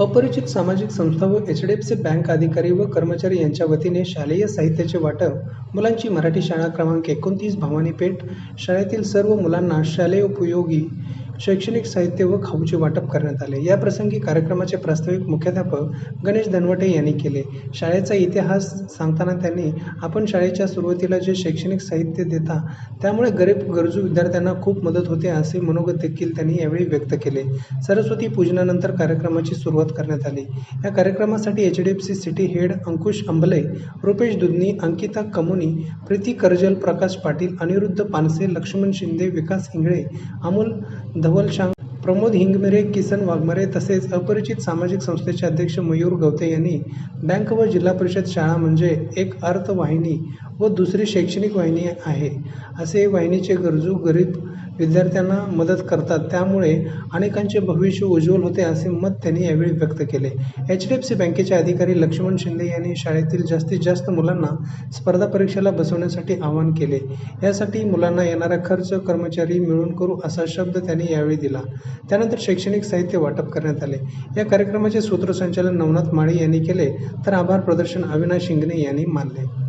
अपरिचित सामाजिक संस्था व H D F C bank अधिकारी व कर्मचारी यांच्या वतीने शालेय साहित्याचे वाटप मुलांची मराठी शाळा क्रमांक एकोणतीस भवानी पेठ शाळेतील सर्व मुलांना शालेय उपयोगी शैक्षणिक साहित्य व खाऊचे वाटप करण्यात आले. या प्रसंगी कार्यक्रमाचे प्रास्ताविक मुख्याध्यापक गणेश धनवटे यांनी केले. शाळेचा इतिहास सांगताना त्यांनी आपण शाळेच्या सुरुवातीला जे शैक्षणिक साहित्य देता त्यामुळे गरीब गरजू विद्यार्थ्यांना खूप मदत होते असे मनोगत देखील त्यांनी यावेळी व्यक्त केले. सरस्वती पूजनानंतर कार्यक्रमाची सुरुवात करण्यात आली. या कार्यक्रमासाठी H D F C city head Ankush Ambale Rupesh Dudhani Ankita Kamuni Preeti Karjal Prakash Patil Aniruddha Panse Laxman Shinde Vikas Ingale Amol د ول شان Pramod Hingmire Kisan Waghmare तसेच अपरिचित सामाजिक संस्थेचे अध्यक्ष मयूर गवते यांनी बँक व जिल्हा परिषद शाळा म्हणजे एक अर्थवाहिनी व दुसरी शैक्षणिक वाहिनी आहे. असे वाहिनीचे गरजू गरीब विद्यार्थ्यांना मदत करतात. त्यामुळे अनेकांचे भविष्य उज्ज्वल होते असे मत त्यांनी यावेळी व्यक्त केले. एच डी एफ सी बँकेचे अधिकारी लक्ष्मण शिंदे यांनी शाळेतील जास्तीत जास्त मुलांना स्पर्धा परीक्षेला बसवण्यासाठी आवाहन केले. यासाठी मुलांना येणारा खर्च कर्मचारी मिळून करू असा शब्द त्यांनी यावेळी दिला. त्यानंतर शैक्षणिक साहित्य वाटप करण्यात आले. या कार्यक्रमाचे सूत्रसंचालन नवनाथ माळी यांनी केले. तर आभार प्रदर्शन अविनाश शिंगणे यांनी मानले.